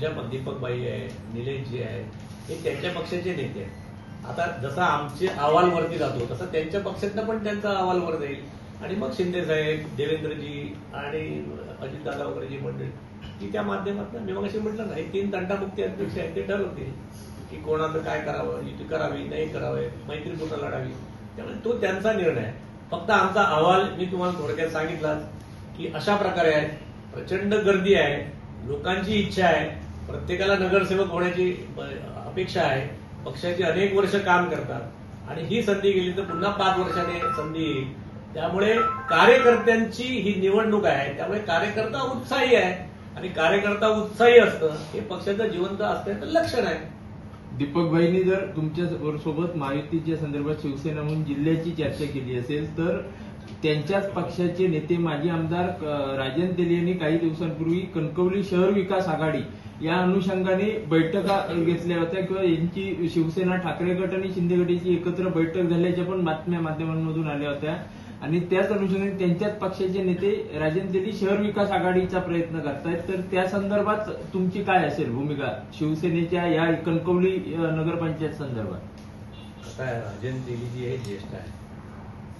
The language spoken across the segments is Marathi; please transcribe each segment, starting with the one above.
त्यांच्या दीपकबाई आहे निलेशजी आहे हे त्यांच्या पक्षाचे नेते आहेत. आता जसा आमचे अहवालवरती जातो तसा त्यांच्या पक्षातनं पण त्यांचा अहवालवर जाईल. आणि मग शिंदे साहेब देवेंद्रजी आणि अजितदादा वगैरे जी मंडळी की त्या माध्यमातून मी मग म्हटलं नाही तीन तंटामुक्ती अध्यक्ष आहेत ते ठरवतील की कोणाचं काय करावं युती करावी नाही करावे मैत्रीपूर्ण लढावी. त्यामुळे तो त्यांचा निर्णय आहे. फक्त आमचा अहवाल मी तुम्हाला थोडक्यात सांगितला की अशा प्रकारे आहे. प्रचंड गर्दी आहे लोकांची इच्छा आहे प्रत्येकाला नगरसेवक होण्याची अपेक्षा आहे. पक्षाची अनेक वर्ष काम करतात. आणि ही संधी गेली तर पुन्हा पाच वर्षाने संधी येईल. त्यामुळे कार्यकर्त्यांची ही निवडणूक आहे. त्यामुळे कार्यकर्ता उत्साही आहे. आणि कार्यकर्ता उत्साही असतं हे पक्षाचं जिवंत असण्याचं लक्षण आहे. दीपकभाईंनी जर तुमच्यासोबत महायुतीच्या संदर्भात शिवसेना म्हणून जिल्ह्याची चर्चा केली असेल तर त्यांच्याच पक्षाचे नेते माजी आमदार राजेंद्र राजन तेली यांनी काही दिवसांपूर्वी कणकवली शहर विकास आघाडी या अनुषंगाने बैठका घेतल्या होत्या किंवा यांची शिवसेना ठाकरे गट आणि शिंदे गटाची एकत्र बैठक झाल्याच्या पण बातम्या माध्यमांमधून आल्या होत्या. आणि त्याच अनुषंगाने त्यांच्याच पक्षाचे नेते राजन तेली शहर विकास आघाडीचा प्रयत्न करतायत. तर त्या संदर्भात तुमची काय असेल भूमिका शिवसेनेच्या या कणकवली नगरपंचायत संदर्भात? कसं राजन तेली जी आहे ज्येष्ठ आहे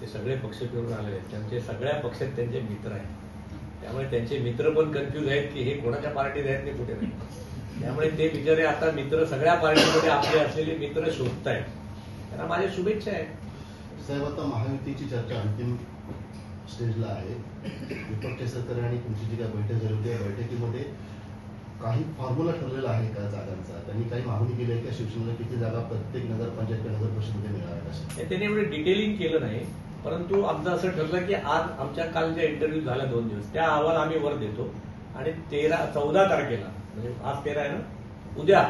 ते सगळे पक्ष फिरून आलेले आहेत. त्यांचे सगळ्या पक्षात त्यांचे मित्र आहेत. त्यामुळे त्यांचे मित्र पण कन्फ्युज आहेत की हे कोणाच्या पार्टीत आहेत ते कुठे नाही. त्यामुळे ते बिचारे आता मित्र सगळ्या पार्टीमध्ये आपले असलेले मित्र शोधत आहेत त्यांना माझ्या शुभेच्छा आहेत साहेब आता महायुतीची चर्चा अंतिम स्टेजला आहे. दीपक केसरकर आणि तुमची जी काय बैठक झाली होती या बैठकीमध्ये काही फॉर्म्युला ठरलेला आहे का जागांचा? त्यांनी काही मागणी केली आहे का शिवसेनेला किती जागा प्रत्येक नगरपंचायत किंवा नगर परिषदेमध्ये ते त्यांनी एवढं डिटेलिंग केलं नाही. परंतु आमचं असं ठरलं की आज आमच्या काल ज्या इंटरव्ह्यू झाल्या दोन दिवस. त्या अहवाल आम्ही वर देतो. आणि तेरा चौदा तारखेला म्हणजे आज तेरा आहे ना? उद्या.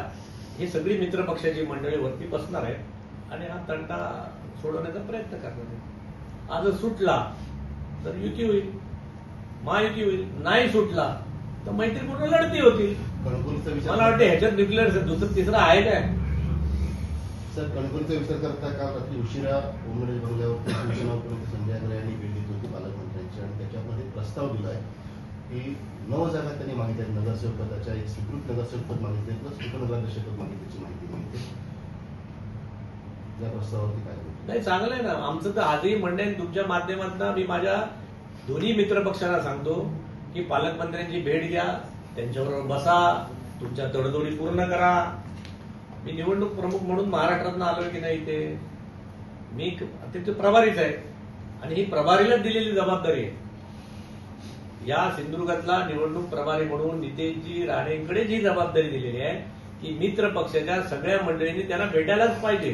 ही सगळी मित्र पक्षाची मंडळी वरती बसणार आहेत. आणि हा तंटा सोडवण्याचा प्रयत्न करणार आहे आज सुटला तर युती होईल. महायुती होईल. नाही सुटला तर मैत्रीपूर्ण लढती होतील. मला वाटतं ह्याच्यात डिक्लेअर दुसरं तिसरं आहे काय? सर कणकवलीचा विचार करता रात्री उशिरा उमेश बंगल्यावरती शिवसेना उपमुख्यमंत्री संजय अग्रे यांनी भेट घेतली होती पालकमंत्र्यांची आणि प्रस्ताव दिला आहे. की नऊ जागा त्यांनी मागितल्या. आहेत नगरसेवक पदाच्या एक स्वीकृत नगरसेवक पद मागितले प्लस उपनगराध्यक्ष पद मागितल्याची माहिती मिळते. या प्रस्तावावरती काय नाही चांगलं आहे ना. आमचं तर आजही म्हणणं आहे तुमच्या माध्यमातून मी माझ्या दोन्ही मित्र पक्षांना सांगतो की पालकमंत्र्यांची भेट घ्या त्यांच्याबरोबर बसा तुमच्या तडजोडी पूर्ण करा. मी निवडणूक प्रमुख म्हणून महाराष्ट्रातून आलो की नाही ते मी तिथे प्रभारीच आहे. आणि ही प्रभारीलाच दिलेली जबाबदारी आहे. या सिंधुदुर्गातला निवडणूक प्रभारी म्हणून नितेशजी राणेंकडे जी जबाबदारी दिलेली आहे की मित्र पक्षाच्या सगळ्या मंडळींनी त्यांना भेटायलाच पाहिजे.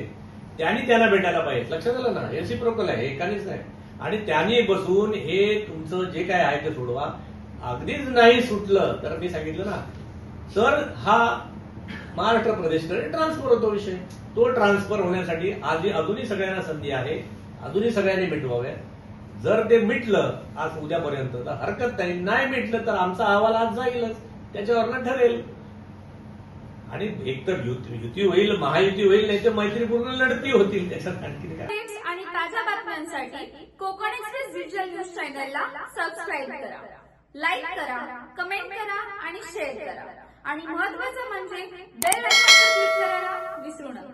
त्यांनी त्यांना भेटायला पाहिजे. लक्षात आलं ना? एसी प्रोकल आहे एकानेच नाही. आणि त्यांनी बसून हे तुमचं जे काय आहे ते सोडवा. अगदीच नाही सुटलं तर मी सांगितलं ना तर हा महाराष्ट्र प्रदेशकडे ट्रान्सफर होतो विषय. तो ट्रान्सफर होण्यासाठी आधी अजूनही सगळ्यांना संधी आहे. अजूनही सगळ्यांनी भेटवाव्या जर ते मिटलं आज उद्यापर्यंत तर हरकत नाही. नाही मिटलं तर आमचा अहवाल आज जाईलच. त्याच्यावरनं ठरेल. आणि एकतर युती होईल महायुती होईल नाही तर मैत्रीपूर्ण लढती होतील. त्याच्यात आणखी काय? आणि ताज्या बातम्यांसाठी कोकण एक्सप्रेस डिजिटल न्यूज चॅनलला सबस्क्राईब करा. लाईक करा कमेंट करा आणि शेअर करा. आणि महत्वाचं म्हणजे बेल आयकॉनवर क्लिक करायला विसरू नका.